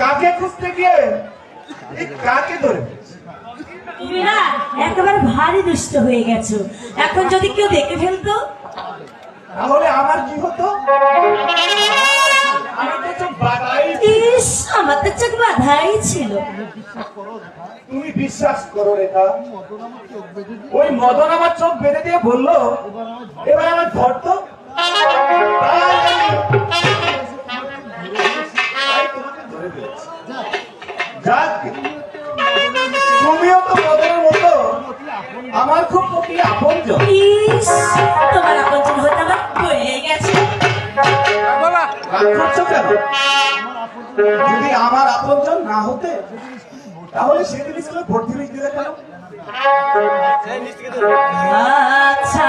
কাকে খুঁজতে গিয়ে কাকে ধরে তুমি না একেবারে ভারী দুষ্ট হয়ে গেছো। এখন যদি কেউ দেখে ফেলতো? তাহলে আমার কি হতো? চোখ বাধাই ছিল। তুমি বিশ্বাস করো রেখা ওই মদন আমার চোখ বেঁধে দিয়ে বলল এবার আমার ধর তো তুমিও তো মদনের মতো। আমার খুব প্রতি আপন তোমার আপন হতে আমার গেছে। রাগ করছ কেন? যদি আমার আপনজন না হতে তাহলে সেদিন স্কুলে ভর্তি হয়ে দিলে কেন? আচ্ছা।